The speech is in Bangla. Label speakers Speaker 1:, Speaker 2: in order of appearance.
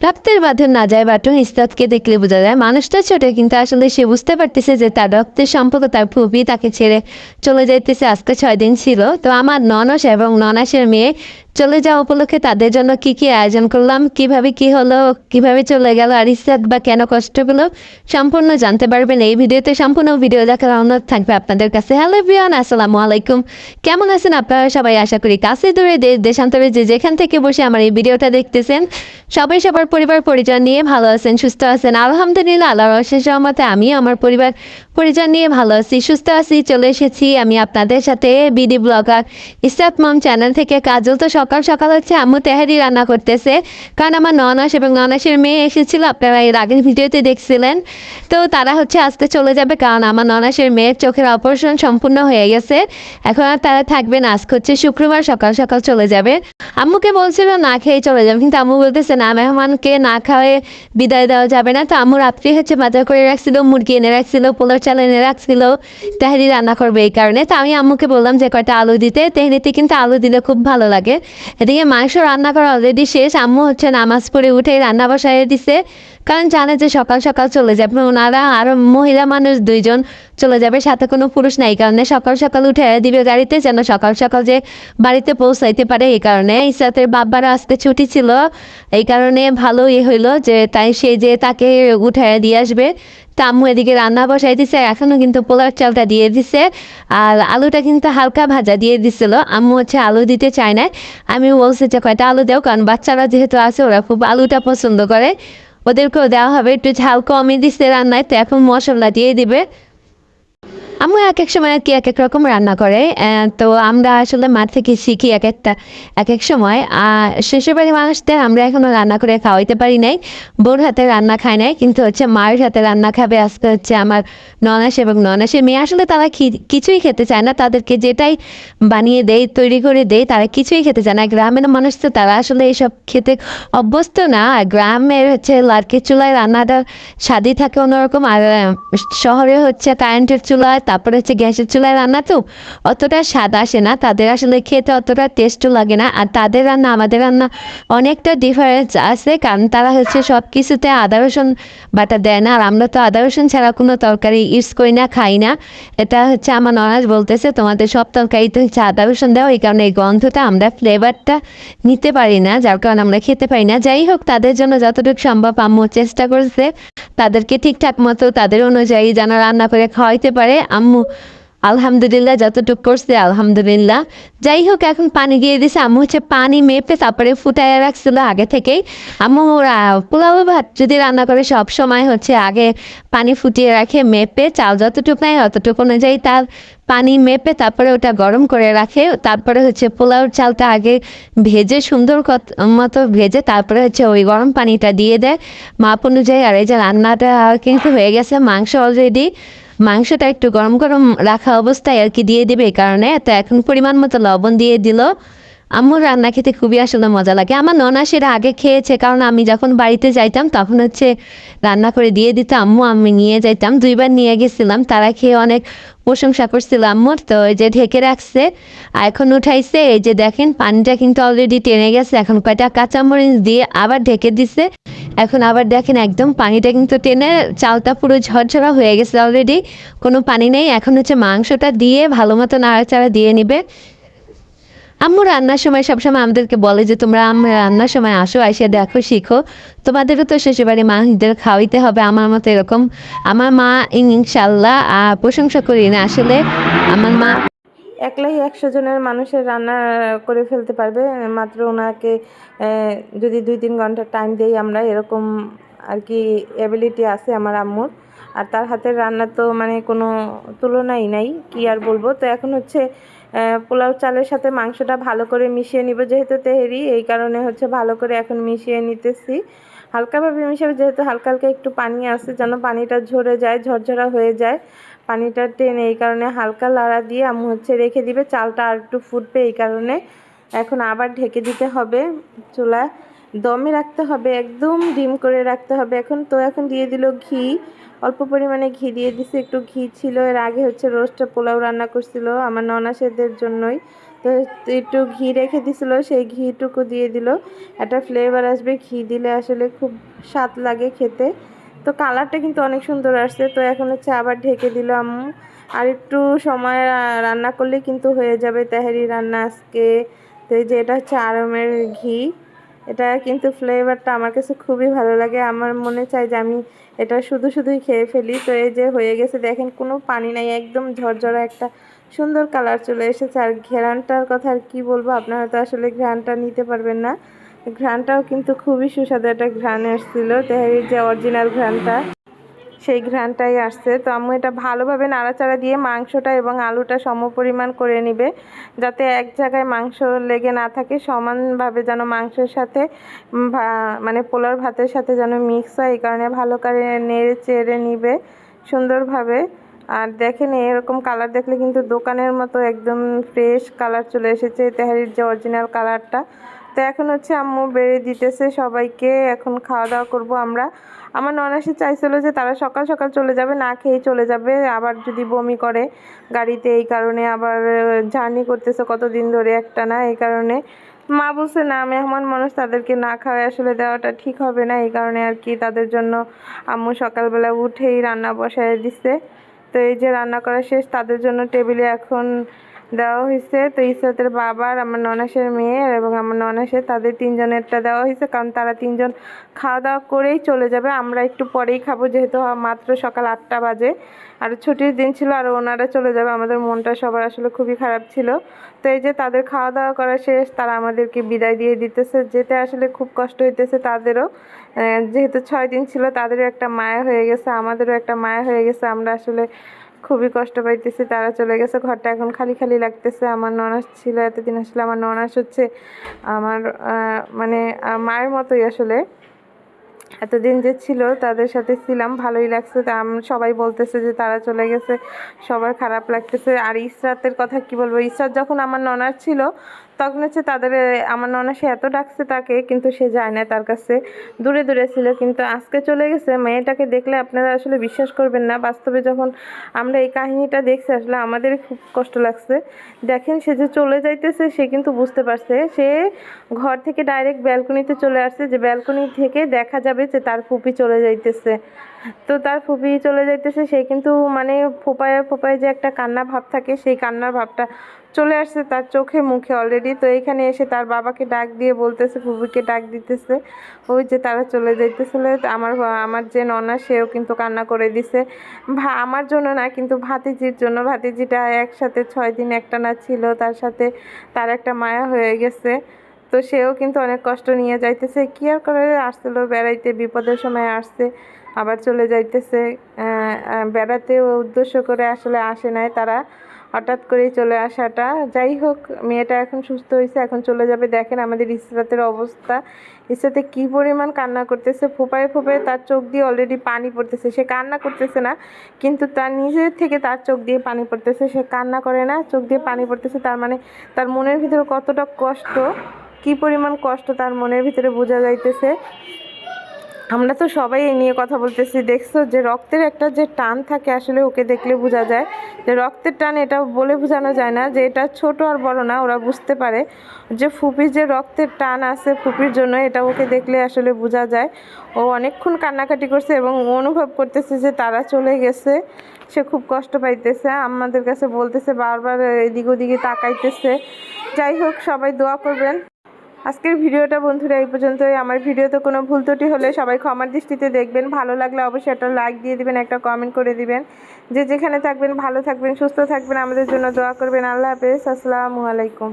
Speaker 1: রক্তের বাঁধন না যায় বাটন ইস্তাদকে দেখলে বোঝা যায় মানুষটা ছোট, কিন্তু আসলে সে বুঝতে পারতেছে যে তার রক্তের সম্পর্ক তার ফুপি তাকে ছেড়ে চলে যাইতেছে। আজকে ছয় দিন ছিল। তো আমার ননস এবং ননাসের মেয়ে চলে যাওয়া উপলক্ষে তাদের জন্য কি কি আয়োজন করলাম, কীভাবে কি হলো, কীভাবে চলে গেল আর ইস্তাদ বা কেন কষ্ট পেল, সম্পূর্ণ জানতে পারবেন এই ভিডিওতে। সম্পূর্ণ ভিডিও দেখার অনুরোধ থাকবে আপনাদের কাছে। হ্যালো বিয়ান আসসালামু আলাইকুম। কেমন আছেন আপনারা? সবাই আশা করি কাছে দূরে দেশ দেশান্তরে যে যেখান থেকে বসে আমার এই ভিডিওটা দেখতেছেন, সবাই সবার পরিবার পরিজন নিয়ে ভালো আছেন, সুস্থ আছেন। আলহামদুলিল্লাহ, আল্লাহর অশেষ রহমতে আমিও আমার পরিবার পরিজন নিয়ে ভালো আছি, সুস্থ আছি, চলে এসেছি। আমি আপনাদের সাথে বিডি ব্লগার ইস্তাত মম চ্যানেল থেকে কাজল তো সকাল সকাল হচ্ছে আম্মু তেহারি রান্না করতেছে। কারণ আমার ননাস এবং ননাসের মেয়ে এসেছিল, আপনারা এর আগের ভিডিওতে দেখছিলেন। তো তারা হচ্ছে আজকে চলে যাবে কারণ আমার ননাসের মেয়ের চোখের অপারেশন সম্পূর্ণ হয়ে গেছে। এখন আর তারা থাকবে না, আজকে হচ্ছে শুক্রবার, সকাল সকাল চলে যাবে। আম্মুকে বলছিল না খেয়ে চলে যাবে, কিন্তু আম্মু বলতেছে, না, মেহমানকে না খাওয়ায় বিদায় দেওয়া যাবে না। তো আম্মু রাত্রি হচ্ছে বাজার করে রাখছিল, মুরগি এনে রাখছিল পোলার চাল এনে রাখছিল, তেহারি রান্না করবে এই কারণে। তো আমি আম্মুকে বললাম যে, কয়টা আলু দিতে? তেহারিতে কিন্তু আলু দিলে খুব ভালো লাগে। এদিকে মাংস রান্না করা অলরেডি শেষ। আম্মু হচ্ছে নামাজ পড়ে উঠে রান্না বসাই দিছে। কারণ জানে যে সকাল সকাল চলে যাবে। ওনারা আরও মহিলা মানুষ দুইজন চলে যাবে। সাথে কোনো পুরুষ নাই। কারণে সকাল সকাল উঠে দিবে গাড়িতে যেন সকাল সকাল যে বাড়িতে পৌঁছাইতে পারে। এই কারণে ইসাতের বাবারা আসতে ছুটি ছিল। এই কারণে ভালো ইয়ে হইল যে তাই সে যে তাকে উঠে দিয়ে আসবে। তা আম্মু এদিকে রান্না বসাই দিছে এখনও কিন্তু পোলার চালটা দিয়ে দিছে, আর আলুটা কিন্তু হালকা ভাজা দিয়ে দিছিল। আম্মু হচ্ছে আলু দিতে চায় না আমি বলছি যে কয়টা আলু দেও, কারণ বাচ্চারা যেহেতু আছে, ওরা খুব আলুটা পছন্দ করে। ওদেরকেও দেওয়া হবে, একটু ঝাল কমই দিছে রান্নায়, তো এখন মশলা দিয়ে দিবে। আম্মু এক এক সময় কি এক এক রকম রান্না করে তো আমরা আসলে মা থেকে শিখি এক একটা, এক এক সময়। শ্বশুর বাড়ির মানুষদের আমরা এখনও রান্না করে খাওয়াইতে পারি নাই, বোর হাতে রান্না খায় নাই, কিন্তু হচ্ছে মায়ের হাতে রান্না খাবে আজকে হচ্ছে আমার ননাস এবং ননাসের মেয়ে। আসলে তারা কিছুই খেতে চায় না, তাদেরকে যেটাই বানিয়ে দেয় তৈরি করে দেয় তারা কিছুই খেতে চায় না। গ্রামের মানুষ তো তারা আসলে এইসব খেতে অভ্যস্ত না গ্রামের হচ্ছে লার্কির চুলায় রান্নাটা স্বাদই থাকে অন্যরকম, আর শহরে হচ্ছে কারেন্টের চুলায় তারপরে হচ্ছে গ্যাসের চুলায় রান্না তো অতটা স্বাদ আসে না। তাদের আসলে খেতে অতটা টেস্টও লাগে না। আর তাদের রান্না, আমাদের রান্না অনেকটা ডিফারেন্স আছে। কারণ তারা হচ্ছে সব কিছুতে আদা, রসুন বাটা দেয় না। আর আমরা তো আদা, রসুন ছাড়া কোনো তরকারি ইউজ করি না, খাই না। এটা হচ্ছে আমার ননাজ বলতেছে, তোমাদের সব তরকারিতে হচ্ছে আদা, রসুন দেওয়া এই কারণে এই গন্ধটা আমরা ফ্লেভারটা নিতে পারি না। যার কারণে আমরা খেতে পারি না। যাই হোক, তাদের জন্য যতটুকু সম্ভব আম্মু চেষ্টা করছে। তাদেরকে ঠিকঠাক মতো, তাদের অনুযায়ী যেন রান্না করে খাওয়াইতে পারে। আম্মু, আলহামদুলিল্লাহ যতটুকু করছে, আলহামদুলিল্লাহ। যাই হোক, এখন পানি দিয়ে দিছে। আম্মু হচ্ছে পানি মেপে তারপরে ফুটায় রাখছিল আগে থেকেই। আম্মু পোলাও ভাত যদি রান্না করে, সব সময় হচ্ছে আগে পানি ফুটিয়ে রাখে, মেপে। চাল যতটুকু নেয় অতটুকু অনুযায়ী তার পানি মেপে তারপরে ওটা গরম করে রাখে। তারপরে হচ্ছে পোলাও চালটা আগে ভেজে, সুন্দর মতো ভেজে তারপরে হচ্ছে ওই গরম পানিটা দিয়ে দেয়। মাপ অনুযায়ী আর এই যে রান্নাটা কিন্তু হয়ে গেছে, মাংস অলরেডি মাংসটা একটু গরম গরম রাখা অবস্থায় আর কি দিয়ে দিবে কারণে। তো এখন পরিমাণ মতো লবণ দিয়ে দিল। আম্মুর রান্না খেতে খুবই আসলে মজা লাগে। আমার ননাসেরা আগে খেয়েছে, কারণ আমি যখন বাড়িতে যাইতাম তখন হচ্ছে রান্না করে দিয়ে দিত আম্মু, আমি নিয়ে যাইতাম। দুইবার নিয়ে গেছিলাম, তারা খেয়ে অনেক প্রশংসা করছিল আম্মুর, তো এই যে ঢেকে রাখছে, আর এখন উঠাইছে। এই যে দেখেন, পানিটা কিন্তু অলরেডি টেনে গেছে, এখন কয়টা কাঁচামরিচ দিয়ে আবার ঢেকে দিছে। এখন আবার দেখেন একদম পানিটা কিন্তু টেনে, চালটা পুরো ঝরঝরা হয়ে গেছে অলরেডি কোনো পানি নেই। এখন হচ্ছে মাংসটা দিয়ে ভালো মতো নাড়াচাড়া দিয়ে নিবে। আম্মু রান্নার সময় সবসময় আমাদেরকে বলে যে, তোমরা রান্নার সময় আসো এসে দেখো, শিখো। তোমাদেরও তো শ্বশুরবাড়ি মাদের খাওয়াইতে হবে। আমার মতো এরকম। আমার মা ইনশাল্লাহ প্রশংসা করি না। আসলে আমার মা
Speaker 2: একলাই একশো জনের মানুষের রান্না করে ফেলতে পারবে। মাত্র ওনাকে যদি দুই তিন ঘণ্টা টাইম দেই আমরা, এরকম আর কি অ্যাবিলিটি আছে আমার আম্মুর। আর তার হাতের রান্না তো মানে কোনো তুলনাই নাই, কি আর বলব? তো এখন হচ্ছে পোলাও চালের সাথে মাংসটা ভালো করে মিশিয়ে নিব যেহেতু তেহেরি, এই কারণে হচ্ছে ভালো করে এখন মিশিয়ে নিতেছি। হালকাভাবে মিশাবে, যেহেতু হালকা হালকা একটু পানি আছে, যেন পানিটা ঝরে যায়, ঝরঝরা হয়ে যায়। পানিটা টেনে এই কারণে হালকা লাড়া দিয়ে আমি হচ্ছে রেখে দিবে, চালটা আর একটু ফুটবে এই কারণে। এখন আবার ঢেকে দিতে হবে চুলা দমে রাখতে হবে, একদম ডিম করে রাখতে হবে। এখন তো এখন দিয়ে দিল ঘি, অল্প পরিমাণে ঘি দিয়ে দিছে, একটু ঘি ছিল। এর আগে হচ্ছে রোস্টটা পোলাও রান্না করছিল আমার ননাসেদের জন্যই। তো একটু ঘি রেখে দিছিল, সেই ঘিটুকু দিয়ে দিল। একটা ফ্লেভার আসবে, ঘি দিলে আসলে খুব স্বাদ লাগে খেতে। তো কালারটা কিন্তু অনেক সুন্দর আসছে। তো এখন হচ্ছে আবার ঢেকে দিল আম্মু। আর একটু সময় রান্না করলে কিন্তু হয়ে যাবে তেহারি রান্না আজকে। তো এই যে এটা হচ্ছে আরমের ঘি। এটা কিন্তু ফ্লেভারটা আমার কাছে খুবই ভালো লাগে। আমার মনে চায় যে আমি এটা শুধু শুধুই খেয়ে ফেলি। তো এই যে হয়ে গেছে, দেখেন কোনো পানি নাই, একদম ঝরঝরা একটা সুন্দর কালার চলে এসেছে। আর ঘ্রানটার কথা আর কী বলব, আপনারা তো আসলে ঘ্রানটা নিতে পারবেন না। ঘ্রানটাও কিন্তু খুবই সুস্বাদু একটা ঘ্রান এসেছিল। তেহারির যে অরিজিনাল ঘ্রানটা সেই ঘ্রানটাই আসছে। তো আম্মু এটা ভালোভাবে নাড়াচাড়া দিয়ে মাংসটা এবং আলুটা সমপরিমাণ করে নিবে, যাতে এক জায়গায় মাংস লেগে না থাকে, সমানভাবে যেন মাংসের সাথে মানে পোলার ভাতের সাথে যেন মিক্স হয়, এই কারণে ভালো করে নেড়ে চেড়ে নিবে সুন্দরভাবে। আর দেখেন এরকম কালার দেখলে কিন্তু দোকানের মতো একদম ফ্রেশ কালার চলে এসেছে, তেহারির যে অরিজিনাল কালারটা। তো এখন হচ্ছে আম্মু বেড়ে দিতেছে সবাইকে, এখন খাওয়া দাওয়া করব আমরা। আমার ননাসি চাইছিল যে তারা সকাল সকাল চলে যাবে, না খেয়েই চলে যাবে, আবার যদি বমি করে গাড়িতে, এই কারণে আবার জার্নি করতেছে কতদিন ধরে একটা না, এই কারণে। মা বলছে, না, মেহমান মানুষ তাদেরকে না খাওয়াই আসলে দেওয়াটা ঠিক হবে না, এই কারণে আর কি তাদের জন্য আম্মু সকালবেলা উঠেই রান্না বসায় দিছে। তো এই যে রান্না করা শেষ, তাদের জন্য টেবিলে এখন দেওয়া হয়েছে। তো ইসরাতের বাবার আমার ননাসের মেয়ে এবং আমার ননাসের, তাদের তিনজনেরটা দেওয়া হয়েছে কারণ তারা তিনজন খাওয়া দাওয়া করেই চলে যাবে। আমরা একটু পরেই খাব যেহেতু মাত্র সকাল আটটা বাজে। আর ছুটির দিন ছিল আর ওনারা চলে যাবে। আমাদের মনটা সবার আসলে খুবই খারাপ ছিল। তো এই যে তাদের খাওয়া দাওয়া করা শেষ, তারা আমাদেরকে বিদায় দিয়ে দিতেছে। যেতে আসলে খুব কষ্ট হইতেছে তাদেরও। যেহেতু ছয় দিন ছিল, তাদেরও একটা মায়া হয়ে গেছে, আমাদেরও একটা মায়া হয়ে গেছে। আমরা আসলে খুবই কষ্ট পাইতেছে, তারা চলে গেছে, ঘরটা এখন খালি খালি লাগতেছে। আমার ননাস ছিল, এতদিন আসলে আমার ননাস হচ্ছে আমার মানে মায়ের মতোই আসলে। এতদিন যে ছিল, তাদের সাথে ছিলাম, ভালোই লাগছে। তা সবাই বলতেছে যে তারা চলে গেছে, সবার খারাপ লাগতেছে। আর ইসরাতের কথা কি বলব? ইসরাত যখন আমার ননার ছিল তখন হচ্ছে তাদের আমার ননা সে এত ডাকছে তাকে, কিন্তু সে যায় না তার কাছে। দূরে দূরে ছিল, কিন্তু আজকে চলে গেছে। মেয়েটাকে দেখলে আপনারা আসলে বিশ্বাস করবেন না। বাস্তবে যখন আমরা এই কাহিনীটা দেখছি, আসলে আমাদের খুব কষ্ট লাগছে। দেখেন, সে যে চলে যাইতেছে, সে কিন্তু বুঝতে পারছে। সে ঘর থেকে ডাইরেক্ট ব্যালকনিতে চলে আসছে। যে ব্যালকনি থেকে দেখা যাবে যে তার ফুপি চলে যাইতেছে। তো তার ফুপি চলে যাইতেছে, সে কিন্তু মানে ফোপায় ফোপায় যে একটা কান্না ভাব থাকে, সেই কান্নার ভাবটা চলে আসছে তার চোখে, মুখে অলরেডি তো এখানে এসে তার বাবাকে ডাক দিয়ে বলতেছে ফুপিকে ডাক দিতেছে। ওই যে তারা চলে যাইতেছিল। আমার আমার যে ননা, সেও কিন্তু কান্না করে দিছে। ভা, আমার জন্য না, কিন্তু ভাতিজির জন্য। ভাতিজিটা একসাথে ছয় দিন একটানা ছিল, তার সাথে তার একটা মায়া হয়ে গেছে। তো সেও কিন্তু অনেক কষ্ট নিয়ে যাইতেছে। কি আর করে, আসছিল বেড়াইতে, বিপদের সময় আসছে, আবার চলে যাইতেছে। বেড়াতে উদ্দেশ্য করে আসলে আসে নাই তারা। হঠাৎ করেই চলে আসাটা। যাই হোক, মেয়েটা এখন সুস্থ হয়েছে, এখন চলে যাবে। দেখেন আমাদের ইসরাতের অবস্থা। ইসরাতে কি পরিমাণ কান্না করতেছে, ফোপায় ফোপায় তার চোখ দিয়ে অলরেডি পানি পড়তেছে। সে কান্না করতেছে না, কিন্তু তার নিজের থেকে তার চোখ দিয়ে পানি পড়তেছে। সে কান্না করে না, চোখ দিয়ে পানি পড়তেছে। তার মানে তার মনের ভিতরে কতটা কষ্ট, কি পরিমাণ কষ্ট তার মনের ভিতরে বোঝা যাইতেছে। আমরা তো সবাই এই নিয়ে কথা বলতেছি। দেখছ যে রক্তের একটা যে টান থাকে আসলে ওকে দেখলে বোঝা যায়। যে রক্তের টান এটা বলে বোঝানো যায় না যে এটা ছোট আর বড় না, ওরা বুঝতে পারে যে ফুপির যে রক্তের টান আছে ফুপির জন্য এটা ওকে দেখলে আসলে বোঝা যায়। ও অনেকক্ষণ কান্নাকাটি করছে এবং অনুভব করতেছে যে তারা চলে গেছে। সে খুব কষ্ট পাইতেছে। আমাদের কাছে বলতেছে বারবার এদিক ওদিকে তাকাইতেছে। যাই হোক, সবাই দোয়া করবেন। আজকের ভিডিওটা বন্ধুরা, এই পর্যন্তই। আমার ভিডিওতে কোনো ভুল ত্রুটি হলে সবাই ক্ষমার দৃষ্টিতে দেখবেন। ভালো লাগলে অবশ্যই একটা লাইক দিয়ে দিবেন, একটা কমেন্ট করে দিবেন। যে যেখানে থাকবেন, ভালো থাকবেন, সুস্থ থাকবেন। আমাদের জন্য দোয়া করবেন। আল্লাহ হাফেজ। আসসালামু আলাইকুম।